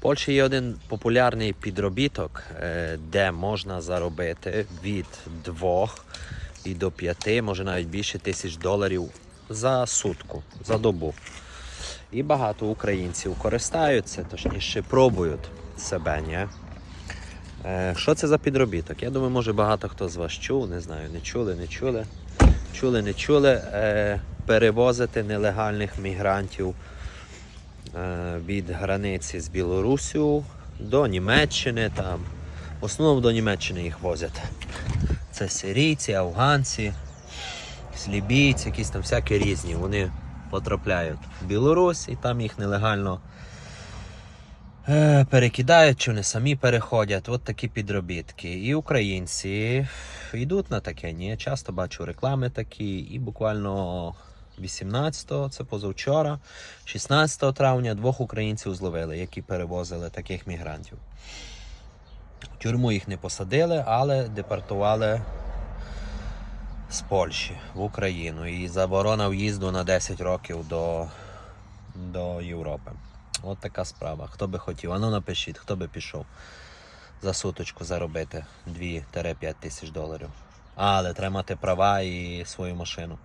Польщі є один популярний підробіток, е, де можна заробити від 2 і до 5, може навіть більше тисяч доларів за сутку, за добу. І багато українців користаються, точніше пробують себе. Ні? Е, Що це за підробіток? Я думаю, може багато хто з вас чув, не знаю, не чули, не чули. Чули, не чули. Е, Перевозити нелегальних мігрантів від границі з Білорусю до Німеччини. Там. В основному до Німеччини їх возять. Це сирійці, афганці, якісь лібійці, якісь там всякі різні. Вони потрапляють в Білорусь і там їх нелегально е, перекидають, чи вони самі переходять. От такі підробітки. І українці йдуть на таке. Ні? Часто бачу реклами такі, і буквально 18-го, це позавчора, 16 травня двох українців зловили, які перевозили таких мігрантів. В тюрму їх не посадили, але депортували з Польщі в Україну. І заборона в'їзду на 10 років до, до Європи. От така справа. Хто би хотів? Ану напишіть, хто би пішов за суточку заробити 2-5 тисяч доларів. Але треба мати права і свою машину.